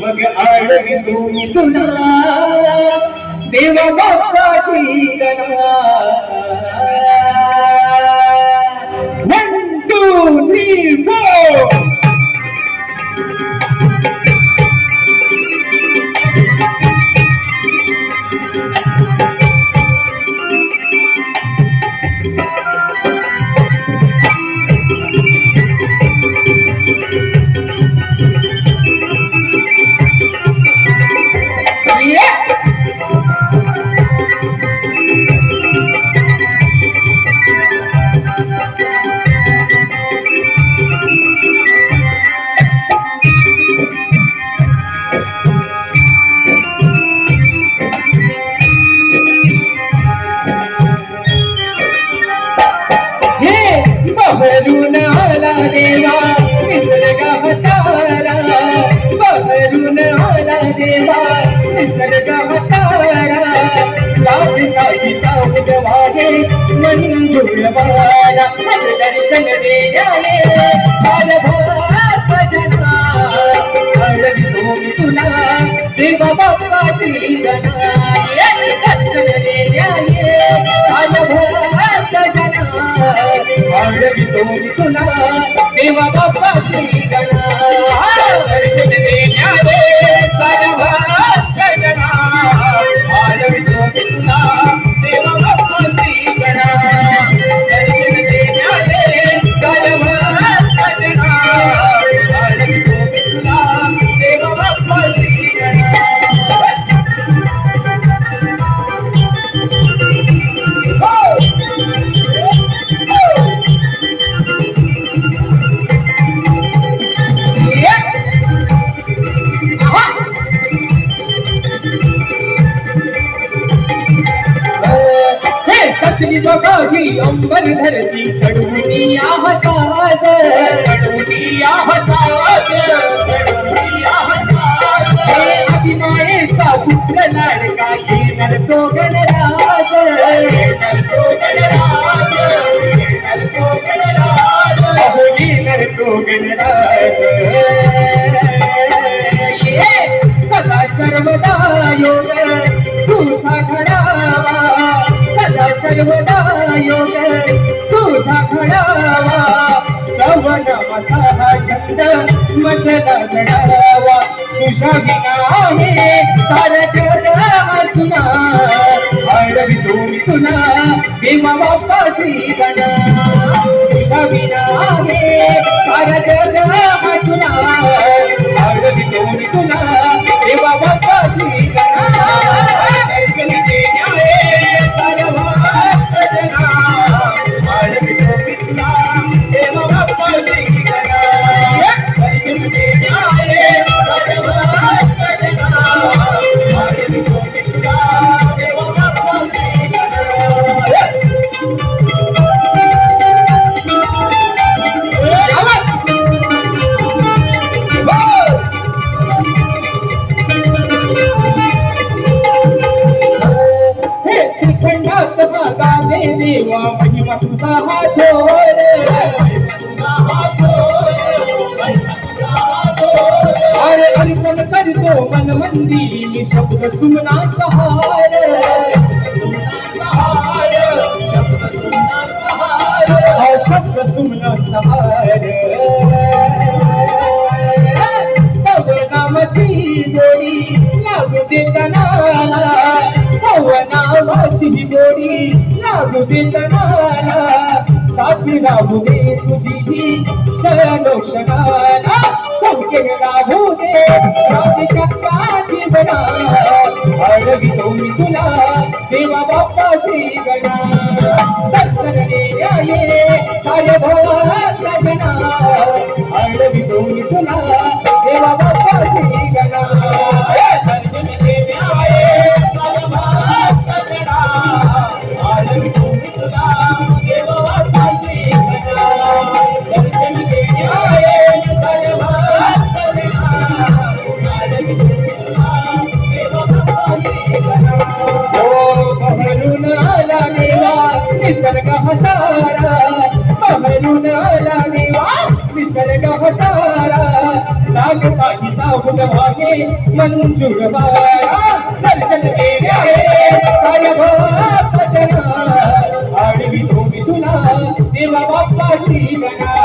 मग आडवी तुम्ही तुला देवा देवा निसर्ग मंजूर वारा दर्शन देण्याने सजना अडवी तुला देवा बाप्पा श्री गणाय दर्शन देण्याने तुला बाप्पा श्री हे सतरी बघावी अंबर धरती चढवणी या हसाज आहसाज या हसाज हे पुत्र लाडका येणार तो गणराज येणार तो गणराज येणार तो गणराज अहो येणार तो गणराज ये सदा सर्वदा योग तू घडावा सर्वदा योग तुझा घडावा सवन माझा छंद मजला घडावा तुझ्या सारा तुम्ही तुला देवा बाप्पा गणा. श्रीखंडात मागावे देवा महिमा तुझा हा अरे अर्पण करतो मन मंदी मी शब्द सुमनाचा हार. शब्द सुमनाचा हार. नामाची गोडी लागू देताना. तव गोडी लागू साथी राहू दे तुझी ही शरणो संकेत लागू दे राजेशाच्या जीवना आडवी मी तुला देवा बाप्पा गणा दर्शन देण्या सारे मी तुला पेरून दिवा निसर्ग होतारा नाग मंजूर वारा दर्शन घेणे सायब भजना तुला देवा बाप्पा श्री गणा